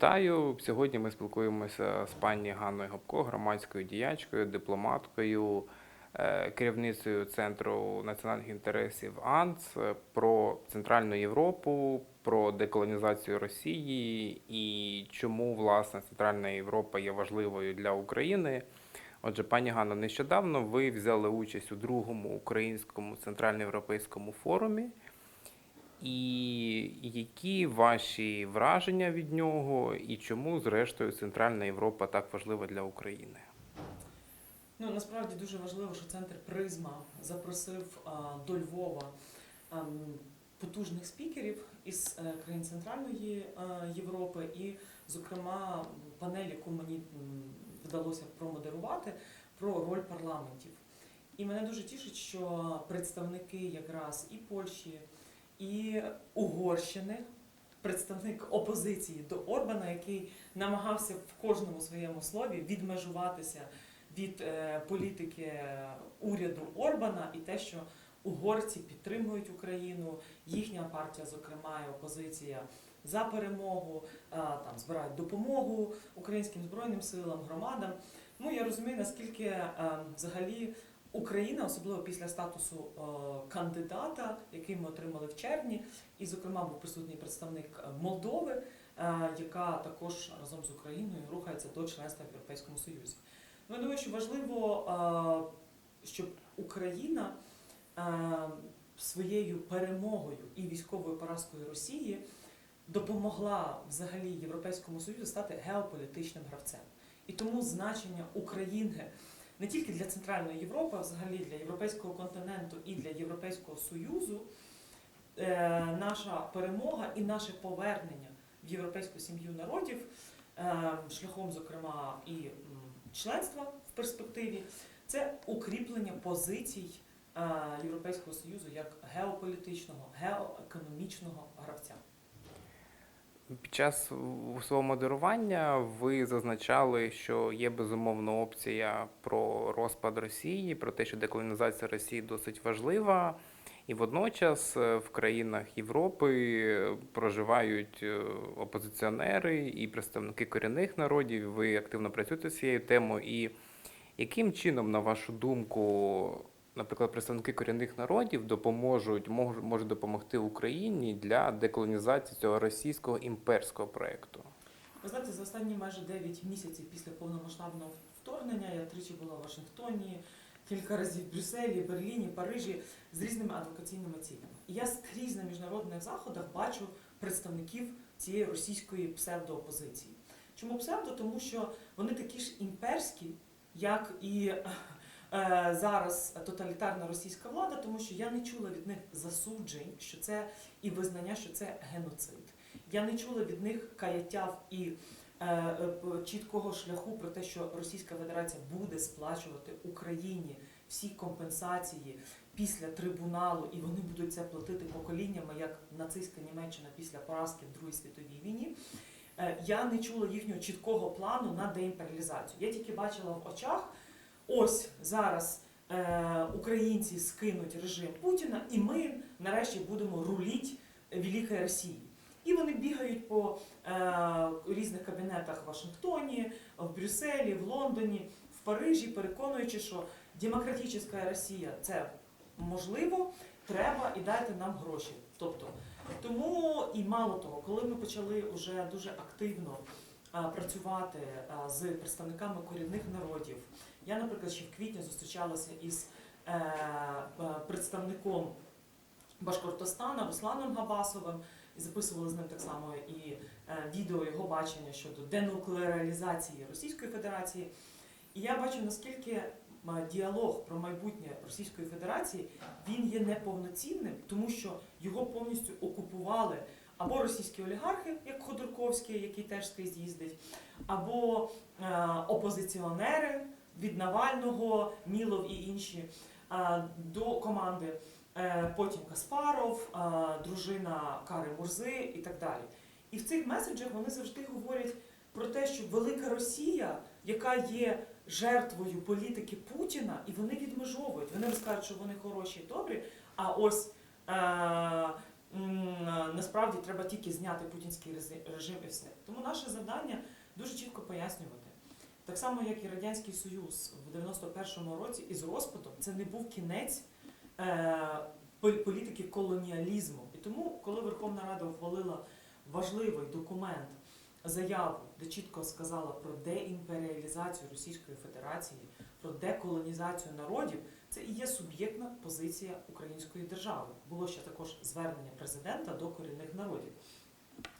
Вітаю! Сьогодні ми спілкуємося з пані Ганною Гопко, громадською діячкою, дипломаткою, е, керівницею Центру національних інтересів АНЦ е, про Центральну Європу, про деколонізацію Росії і чому власне Центральна Європа є важливою для України. Отже, пані Ганно, нещодавно ви взяли участь у другому українському центральноєвропейському форумі. І які ваші враження від нього, і чому, зрештою, Центральна Європа так важлива для України? Ну насправді дуже важливо, що центр Призма запросив до Львова потужних спікерів із е, країн Центральної Європи, і, зокрема, панель, яку мені вдалося промодерувати, про роль парламентів. І мене дуже тішить, що представники якраз і Польщі, і Угорщини, представник опозиції до Орбана, який намагався в кожному своєму слові відмежуватися від е, політики уряду Орбана і те, що угорці підтримують Україну, їхня партія, зокрема, і опозиція за перемогу, там збирають допомогу українським збройним силам, громадам. Ну я розумію, наскільки е, взагалі Україна, особливо після статусу е, кандидата, який ми отримали в червні, і, зокрема, був присутній представник е, Молдови, е, яка також разом з Україною рухається до членства в Європейському Союзі. Ну, я думаю, що важливо, щоб Україна своєю перемогою і військовою поразкою Росії допомогла взагалі Європейському Союзу стати геополітичним гравцем. І тому значення України не тільки для Центральної Європи, а взагалі для Європейського континенту і для Європейського Союзу, е, наша перемога і наше повернення в європейську сім'ю народів е, шляхом, зокрема, і членства в перспективі, це укріплення позицій е, Європейського Союзу як геополітичного, геоекономічного гравця. Під час свого модерування ви зазначали, що є безумовно опція про розпад Росії, про те, що деколонізація Росії досить важлива. І водночас е, в країнах Європи проживають е, опозиціонери і представники корінних народів. Ви активно працюєте з цією темою. І яким чином, на вашу думку, наприклад, представники корінних народів допоможуть, мож- можуть допомогти Україні для деколонізації цього російського імперського проєкту? Ви знаєте, за останні майже 9 місяців після повномасштабного вторгнення я тричі була в Вашингтоні, кілька разів в Брюсселі, Берліні, Парижі з різними адвокаційними цілями. І я скрізь на міжнародних заходах бачу представників цієї російської псевдоопозиції. Чому псевдо? Тому що вони такі ж імперські, як і зараз тоталітарна російська влада, тому що я не чула від них засуджень, що це і визнання, що це геноцид. Я не чула від них каяття і е, е, чіткого шляху про те, що Російська Федерація буде сплачувати Україні всі компенсації після трибуналу, і вони будуть це платити поколіннями, як нацистська Німеччина після поразки в Другій світовій війні. Е, Я не чула їхнього чіткого плану на деімперіалізацію. Я тільки бачила в очах, ось зараз е, українці скинуть режим Путіна, і ми нарешті будемо руліть Великої Росії. І вони бігають по е, різних кабінетах в Вашингтоні, в Брюсселі, в Лондоні, в Парижі, переконуючи, що демократична Росія це можливо, треба і дайте нам гроші. Тобто, тому і мало того, коли ми почали вже дуже активно працювати е, з представниками корінних народів, я, наприклад, ще в квітні зустрічалася із е, е, представником Башкортостана Русланом Габасовим і записували з ним так само і е, відео його бачення щодо денуклеаризації Російської Федерації. І я бачу, наскільки е, діалог про майбутнє Російської Федерації він є неповноцінним, тому що його повністю окупували або російські олігархи, як Ходорковський, який теж скрізь їздить, або е, опозиціонери від Навального, Мілов і інші е, до команди. Е, Потім Каспаров, дружина Кари Мурзи і так далі. І в цих меседжах вони завжди говорять про те, що велика Росія, яка є жертвою політики Путіна, і вони відмежовують. Вони розкажуть, що вони хороші і добрі. А ось насправді треба тільки зняти путінський режим і все. Тому наше завдання дуже чітко пояснювати. Так само, як і Радянський Союз в 91-му році із розпадом, це не був кінець е, політики колоніалізму. І тому, коли Верховна Рада ухвалила важливий документ, заяву, де чітко сказала про деімперіалізацію Російської Федерації, про деколонізацію народів, це і є суб'єктна позиція української держави. Було ще також звернення президента до корінних народів,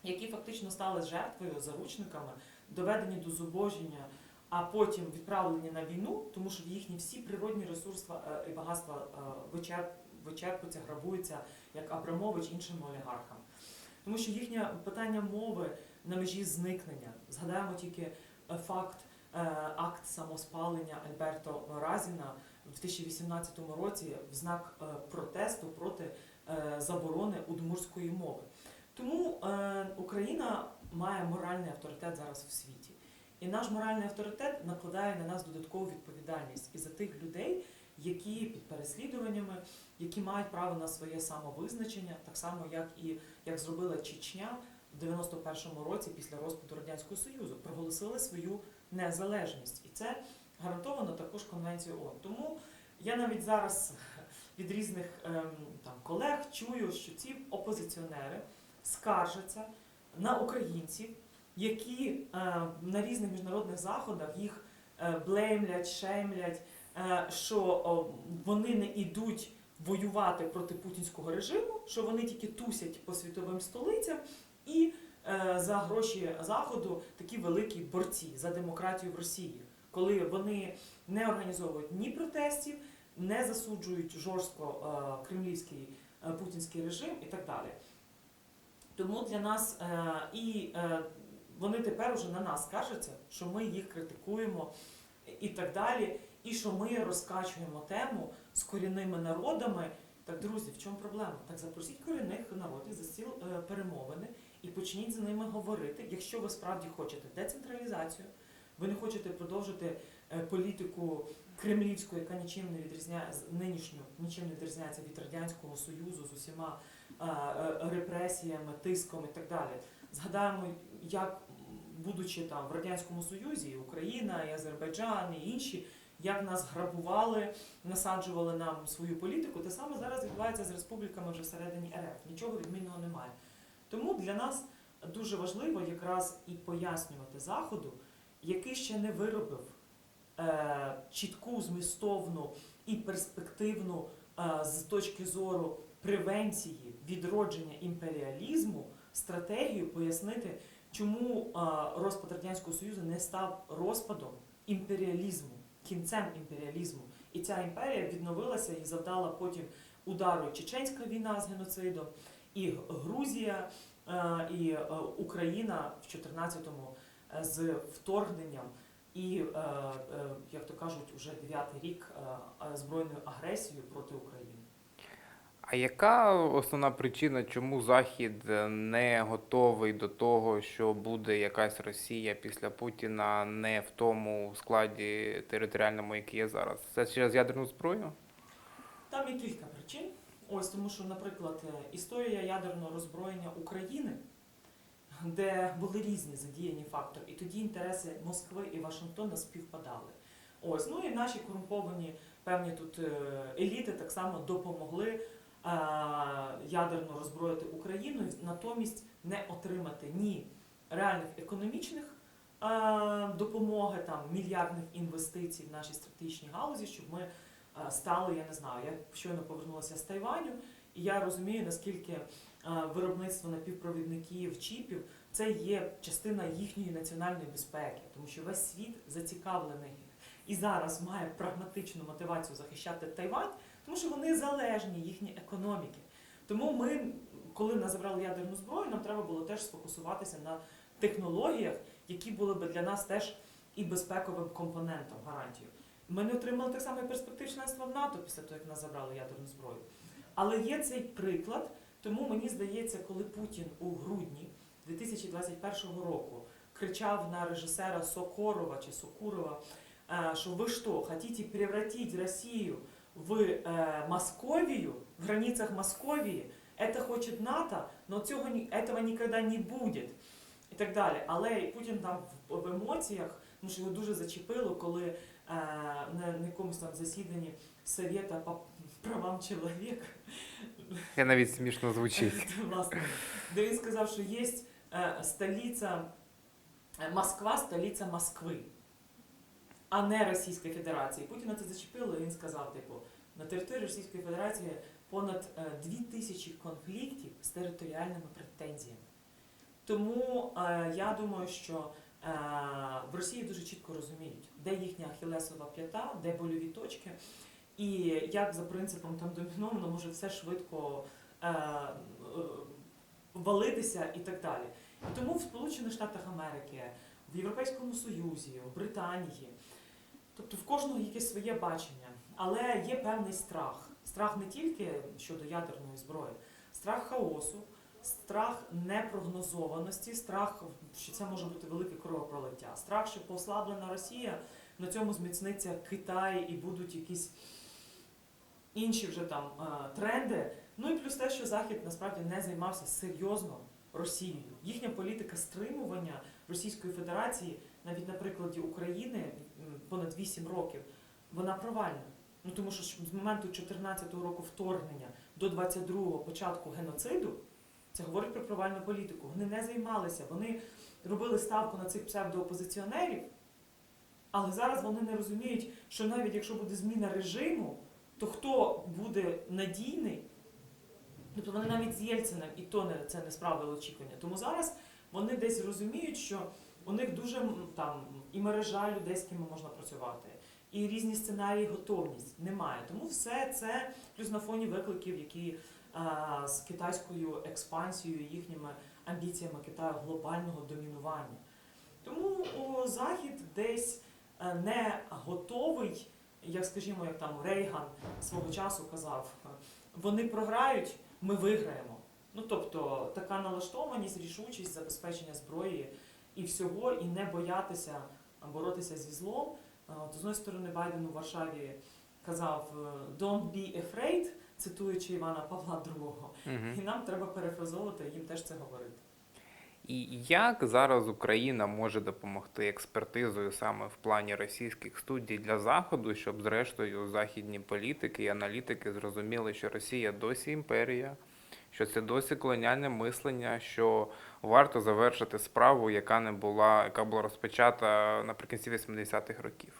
які фактично стали жертвою, заручниками, доведені до зубожіння, а потім відправлені на війну, тому що їхні всі природні ресурси е, і багатства е, вичерп, вичерпуються, грабуються як Абрамович іншими олігархами. Тому що їхнє питання мови на межі зникнення. Згадаємо тільки е, факт, акт самоспалення Альберто Разіна в 2018 році в знак е, протесту проти е, заборони удмурської мови. Тому е, Україна має моральний авторитет зараз в світі. І наш моральний авторитет накладає на нас додаткову відповідальність і за тих людей, які під переслідуваннями, які мають право на своє самовизначення, так само як і як зробила Чечня в 91-му році після розпаду радянського союзу, проголосили свою незалежність, і це гарантовано також конвенцією ООН. Тому я навіть зараз від різних ем, там колег чую, що ці опозиціонери скаржаться на українців, які е, на різних міжнародних заходах їх е, блеймлять, шеймлять, е, що вони не йдуть воювати проти путінського режиму, що вони тільки тусять по світовим столицям і е, за гроші заходу такі великі борці за демократію в Росії, коли вони не організовують ні протестів, не засуджують жорстко е, кремлівський е, путінський режим і так далі. Тому для нас е, і вони тепер вже на нас скаржаться, що ми їх критикуємо і так далі, і що ми розкачуємо тему з корінними народами. Так, друзі, в чому проблема? Так запросіть корінних народів за стіл перемовини і почніть з ними говорити, якщо ви справді хочете децентралізацію, ви не хочете продовжити е, політику кремлівську, яка нічим не відрізняє нинішню, нічим не відрізняється від радянського союзу з усіма е, е, репресіями, тиском і так далі. Згадаємо, як будучи там в радянському союзі, і Україна, і Азербайджан, і інші, як нас грабували, насаджували нам свою політику. Те саме зараз відбувається з республіками вже всередині РФ. Нічого відмінного немає. Тому для нас дуже важливо якраз і пояснювати заходу, який ще не виробив е, чітку, змістовну і перспективну е, з точки зору превенції відродження імперіалізму стратегію пояснити, чому е, розпад радянського союзу не став розпадом імперіалізму, кінцем імперіалізму. І ця імперія відновилася і завдала потім удару Чеченська війна з геноцидом, і Грузія, е, і е, Україна в 14-му е, з вторгненням. І, е, е, як то кажуть, уже дев'ятий рік е, е, збройною агресією проти України. А яка основна причина, чому Захід не готовий до того, що буде якась Росія після Путіна не в тому складі територіальному, який є зараз? Це через ядерну зброю? Там є кілька причин. Ось тому, що, наприклад, е, історія ядерного роззброєння України, де були різні задіяні фактори, і тоді інтереси Москви і Вашингтона співпадали. Ось, ну і наші корумповані певні тут е, еліти так само допомогли е, ядерно роззброїти Україну, натомість не отримати ні реальних економічних е, допомоги, там мільярдних інвестицій в наші стратегічні галузі, щоб ми стали, я не знаю, я щойно повернулася з Тайваню, і я розумію, наскільки виробництво напівпровідників, чіпів це є частина їхньої національної безпеки, тому що весь світ зацікавлений і зараз має прагматичну мотивацію захищати Тайвань, тому що вони залежні, їхні економіки. Тому ми, коли нас забрали ядерну зброю, нам треба було теж сфокусуватися на технологіях, які були би для нас теж і безпековим компонентом, гарантією. Ми не отримали так само перспектив членства в НАТО після того, як нас забрали ядерну зброю. Але є цей приклад, тому мені здається, коли Путін у грудні 2021 року кричав на режисера Сокорова чи Сокурова, е, що ви що, хотите превратить Росію в е, Московію, в границях Московії, це хоче НАТО, але цього этого ніколи не буде. І так далі. Але Путін там в емоціях, тому що його дуже зачепило, коли е, на, якомусь там засіданні Совєта по правам чоловіка Я навіть смішно звучить. Власне, де він сказав, що є е, столиця е, Москва, столиця Москви, а не Російської Федерації. Путіна це зачепило, і він сказав, типу, на території Російської Федерації понад е, дві тисячі конфліктів з територіальними претензіями. Тому я думаю, що в Росії дуже чітко розуміють, де їхня ахілесова п'ята, де больові точки, і як за принципом там доміновано може все швидко е, е, валитися і так далі. І тому в Сполучених Штатах Америки, в Європейському Союзі, в Британії, тобто в кожного якесь своє бачення, але є певний страх. Страх не тільки щодо ядерної зброї, страх хаосу, страх непрогнозованості, страх, що це може бути велике кровопролиття, страх, що послаблена Росія, на цьому зміцниться Китай і будуть якісь інші вже там е, тренди. Ну і плюс те, що Захід насправді не займався серйозно Росією. Їхня політика стримування Російської Федерації, навіть на прикладі України понад 8 років, вона провальна. Ну тому що з моменту 14-го року вторгнення до 22-го початку геноциду, це говорить про провальну політику. Вони не займалися, вони робили ставку на цих псевдоопозиціонерів, але зараз вони не розуміють, що навіть якщо буде зміна режиму, то хто буде надійний? Тобто вони навіть з Єльциним і то не, це не справили очікування. Тому зараз вони десь розуміють, що у них дуже там і мережа людей, з ким можна працювати, і різні сценарії, готовність немає. Тому все це плюс на фоні викликів, які з китайською експансією, їхніми амбіціями Китаю глобального домінування. Тому Захід десь е, не готовий, як скажімо, як там Рейган свого часу казав, е, вони програють, ми виграємо. Ну тобто така налаштованість, рішучість, забезпечення зброї і всього, і не боятися боротися зі злом. Е, з одної сторони, Байден у Варшаві казав «Don't be afraid», цитуючи Івана Павла II. Мгм. І нам треба перефразовувати їм теж це говорити. І як зараз Україна може допомогти експертизою саме в плані російських студій для заходу, щоб зрештою західні політики і аналітики зрозуміли, що Росія досі імперія, що це досі колоніальне мислення, що варто завершити справу, яка не була, яка була розпочата наприкінці 80-х років.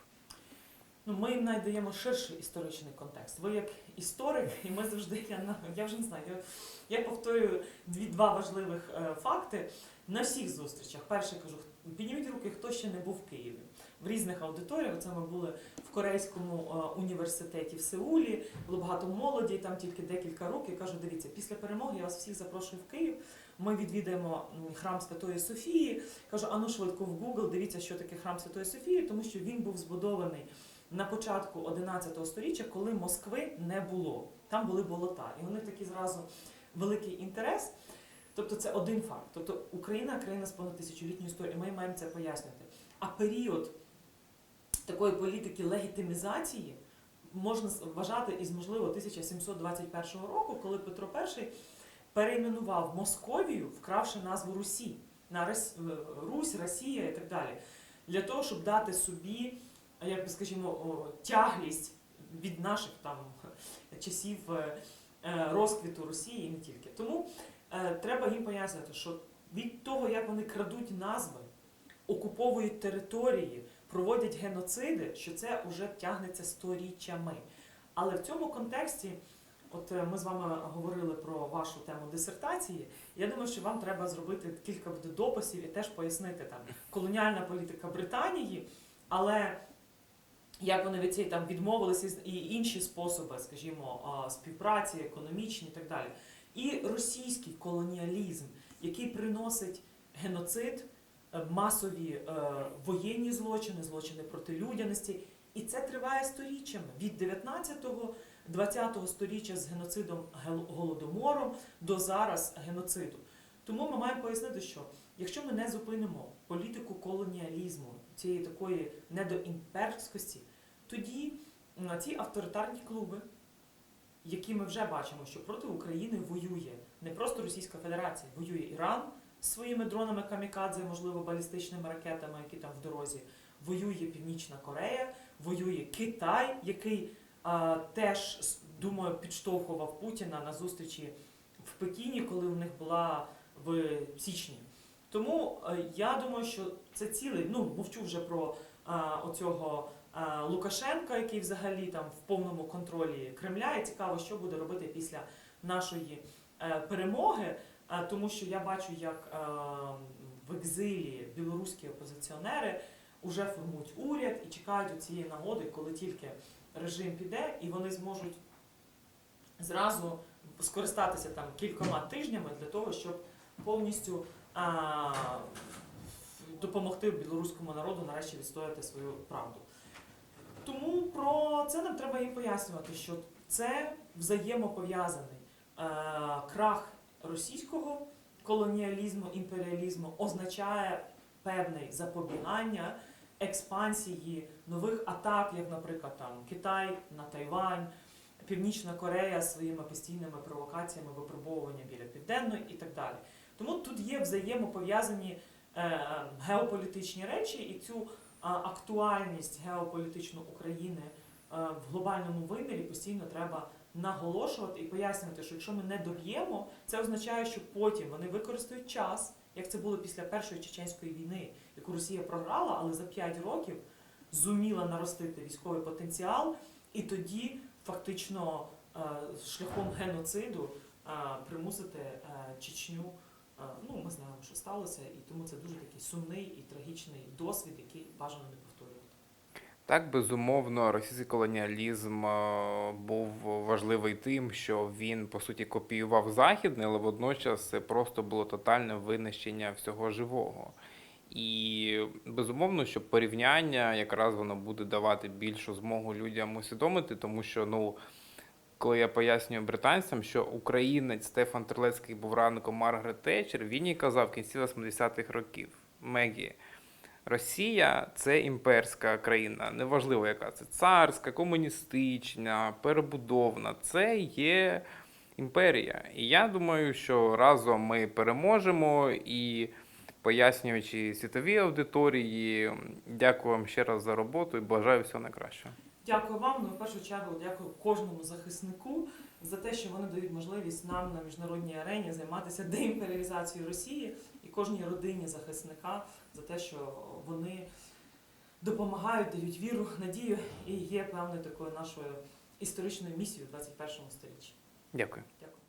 Ну, ми їм надаємо ширший історичний контекст. Ви як історик, і ми завжди, я, я вже не знаю, я, я повторюю дві, два важливих е, факти на всіх зустрічах. Перше кажу, підніміть руки, хто ще не був в Києві. В різних аудиторіях. Це ми були в Корейському е, університеті в Сеулі, було багато молоді, там тільки декілька років. Кажу, дивіться, після перемоги я вас всіх запрошую в Київ. Ми відвідаємо храм Святої Софії. Кажу, ану швидко в Google, дивіться, що таке храм Святої Софії, тому що він був збудований на початку 11 століття, коли Москви не було. Там були болота. І них такий зразу великий інтерес. Тобто це один факт. Тобто Україна країна з понад тисячолітньою історією, ми маємо це пояснювати. А період такої політики легітимізації можна вважати із, можливо, 1721 року, коли Петро І перейменував Московію, вкравши назву Русі на Русь, Росія і так далі, для того, щоб дати собі, як би скажімо, тяглість від наших там часів е, е, розквіту Росії і не тільки. Тому е, треба їм пояснити, що від того, як вони крадуть назви, окуповують території, проводять геноциди, що це вже тягнеться сторіччями. Але в цьому контексті, от ми з вами говорили про вашу тему дисертації. Я думаю, що вам треба зробити кілька дописів і теж пояснити там колоніальна політика Британії, але як вони від цієї там відмовилися і інші способи, скажімо, співпраці, економічні і так далі. І російський колоніалізм, який приносить геноцид, е, масові е, воєнні злочини, злочини проти людяності. І це триває сторіччями від 19-го, 20-го сторіччя з геноцидом голодомором до зараз геноциду. Тому ми маємо пояснити, що якщо ми не зупинимо політику колоніалізму, цієї такої недоімперськості, тоді м, ці авторитарні клуби, які ми вже бачимо, що проти України воює не просто Російська Федерація, воює Іран своїми дронами камікадзе, можливо, балістичними ракетами, які там в дорозі. Воює Північна Корея, воює Китай, який а, теж думаю підштовхував Путіна на зустрічі в Пекіні, коли в них була в січні. Тому е, я думаю, що це цілий. Ну мовчу вже про а, оцього Лукашенка, який взагалі там в повному контролі Кремля. І цікаво, що буде робити після нашої е, перемоги. Тому що я бачу, як е, в екзилі білоруські опозиціонери вже формують уряд і чекають цієї нагоди, коли тільки режим піде, і вони зможуть зразу скористатися там кількома тижнями для того, щоб повністю допомогти білоруському народу нарешті відстояти свою правду. Тому про це нам треба їм пояснювати, що це взаємопов'язаний е, крах російського колоніалізму, імперіалізму означає певне запобігання експансії нових атак, як, наприклад, там Китай на Тайвань, Північна Корея своїми постійними провокаціями, випробовування біля південної і так далі. Тому тут є взаємопов'язані е, геополітичні речі, і цю актуальність геополітичну України е, в глобальному вимірі постійно треба наголошувати і пояснювати, що якщо ми не доб'ємо, це означає, що потім вони використають час, як це було після першої чеченської війни, яку Росія програла, але за 5 років зуміла наростити військовий потенціал, і тоді фактично е, шляхом геноциду е, примусити Чечню. Ну, ми знаємо, що сталося, і тому це дуже такий сумний і трагічний досвід, який бажано не повторювати. Так, безумовно, російський колоніалізм був важливий тим, що він по суті копіював західний, але водночас це просто було тотальне винищення всього живого. І безумовно, що порівняння якраз воно буде давати більшу змогу людям усвідомити, тому що ну. Коли я пояснюю британцям, що українець Стефан Терлецький був ранком Маргарет Тетчер, він їй казав в кінці 80-х років Мегі, Росія це імперська країна, неважливо, яка це царська, комуністична, перебудовна. Це є імперія. І я думаю, що разом ми переможемо і. Пояснюючи світовій аудиторії, дякую вам ще раз за роботу і бажаю всього найкращого. Дякую вам. Ну, в першу чергу, дякую кожному захиснику за те, що вони дають можливість нам на міжнародній арені займатися деімперіалізацією Росії і кожній родині захисника за те, що вони допомагають, дають віру, надію і є певною такою нашою історичною місією в 21 сторіччі. Дякую. Дякую.